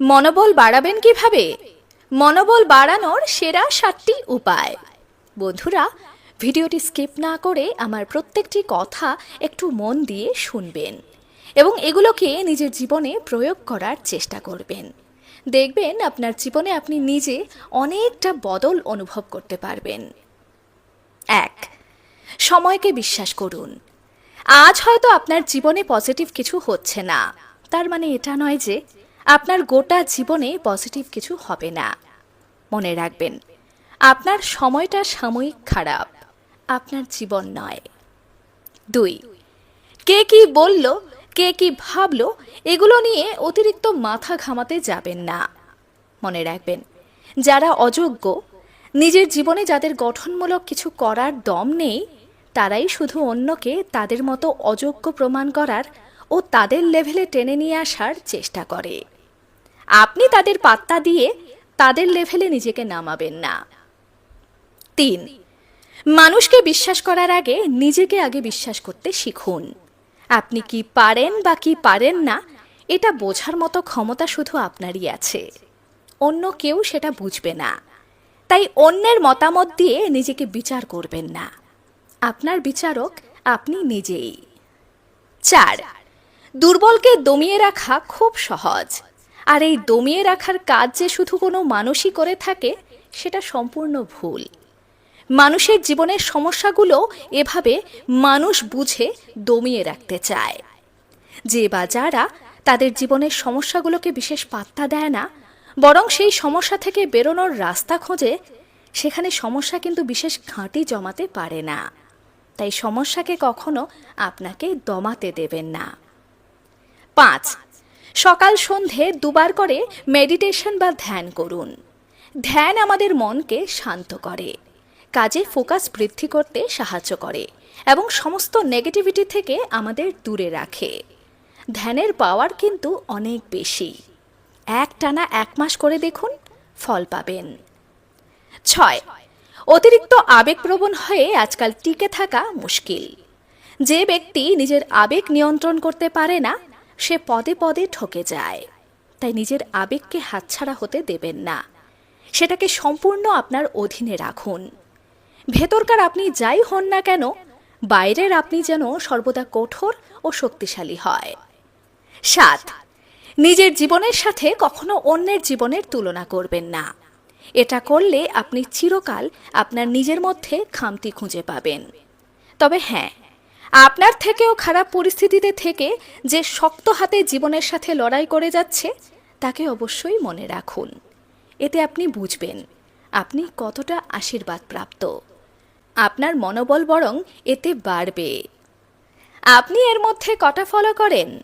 মনোবল বাড়াবেন কীভাবে? মনোবল বাড়ানোর সেরা সাতটি উপায়। বন্ধুরা, ভিডিওটি স্কিপ না করে আমার প্রত্যেকটি কথা একটু মন দিয়ে শুনবেন এবং এগুলোকে নিজের জীবনে প্রয়োগ করার চেষ্টা করবেন। দেখবেন আপনার জীবনে আপনি নিজে অনেকটা বদল অনুভব করতে পারবেন। এক, সময়কে বিশ্বাস করুন। আজ হয়তো আপনার জীবনে পজিটিভ কিছু হচ্ছে না। তার মানে এটা নয় যে আপনার গোটা জীবনে পজিটিভ কিছু হবে না। মনে রাখবেন, আপনার সময়টা সাময়িক খারাপ, আপনার জীবন নয়। দুই, কে কি বলল, কে কি ভাবল, এগুলো নিয়ে অতিরিক্ত মাথা ঘামাতে যাবেন না। মনে রাখবেন, যারা অযোগ্য, নিজের জীবনে যাদের গঠনমূলক কিছু করার দম নেই, তারাই শুধু অন্যকে তাদের মতো অযোগ্য প্রমাণ করার ও তাদের লেভেলে টেনে নিয়ে আসার চেষ্টা করে। আপনি তাদের পাত্তা দিয়ে তাদের লেভেলে নিজেকে নামাবেন না। তিন, মানুষকে বিশ্বাস করার আগে নিজেকে আগে বিশ্বাস করতে শিখুন। আপনি কি পারেন বা কি পারেন না, এটা বোঝার মতো ক্ষমতা শুধু আপনারই আছে। অন্য কেউ সেটা বুঝবে না। তাই অন্যের মতামত দিয়ে নিজেকে বিচার করবেন না। আপনার বিচারক আপনি নিজেই। চার, দুর্বলকে দমিয়ে রাখা খুব সহজ। আর এই দমিয়ে রাখার কাজ যে শুধু কোনো মানুষই করে থাকে, সেটা সম্পূর্ণ ভুল। মানুষের জীবনের সমস্যাগুলো এভাবে মানুষ বুঝে দমিয়ে রাখতে চায়। যে বা যারা তাদের জীবনের সমস্যাগুলোকে বিশেষ পাত্তা দেয় না, বরং সেই সমস্যা থেকে বেরোনোর রাস্তা খোঁজে, সেখানে সমস্যা কিন্তু বিশেষ ঘাঁটি জমাতে পারে না। তাই সমস্যাকে কখনো আপনাকে দমাতে দেবেন না। পাঁচ সকাল সন্ধে দুবার করে মেডিটেশন বা ধ্যান করুন। ধ্যান আমাদের মনকে শান্ত করে, কাজে ফোকাস বৃদ্ধি করতে সাহায্য করে এবং সমস্ত নেগেটিভিটি থেকে আমাদের দূরে রাখে। ধ্যানের পাওয়ার কিন্তু অনেক বেশি। এক টানা এক মাস করে দেখুন, ফল পাবেন। ছয়, অতিরিক্ত আবেগপ্রবণ হয়ে আজকাল টিকে থাকা মুশকিল। যে ব্যক্তি নিজের আবেগ নিয়ন্ত্রণ করতে পারে না সে পদে পদে ঠকে যায়। তাই নিজের আবেগকে হাতছাড়া হতে দেবেন না। সেটাকে সম্পূর্ণ আপনার অধীনে রাখুন। ভেতরকার আপনি যাই হন না কেন, বাইরের আপনি যেন সর্বদা কঠোর ও শক্তিশালী হয়। সাত, নিজের জীবনের সাথে কখনো অন্যের জীবনের তুলনা করবেন না। এটা করলে আপনি চিরকাল আপনার নিজের মধ্যে খামতি খুঁজে পাবেন। তবে হ্যাঁ আপনার থেকেও খারাপ পরিস্থিতিতে থেকে যে শক্ত হাতে জীবনের সাথে লড়াই করে যাচ্ছে, তাকে অবশ্যই মনে রাখুন। এতে আপনি বুঝবেন, আপনি কতটা আশীর্বাদ প্রাপ্ত আপনার মনোবল বরং এতে বাড়বে। আপনি এর মধ্যে কটা ফলো করেন?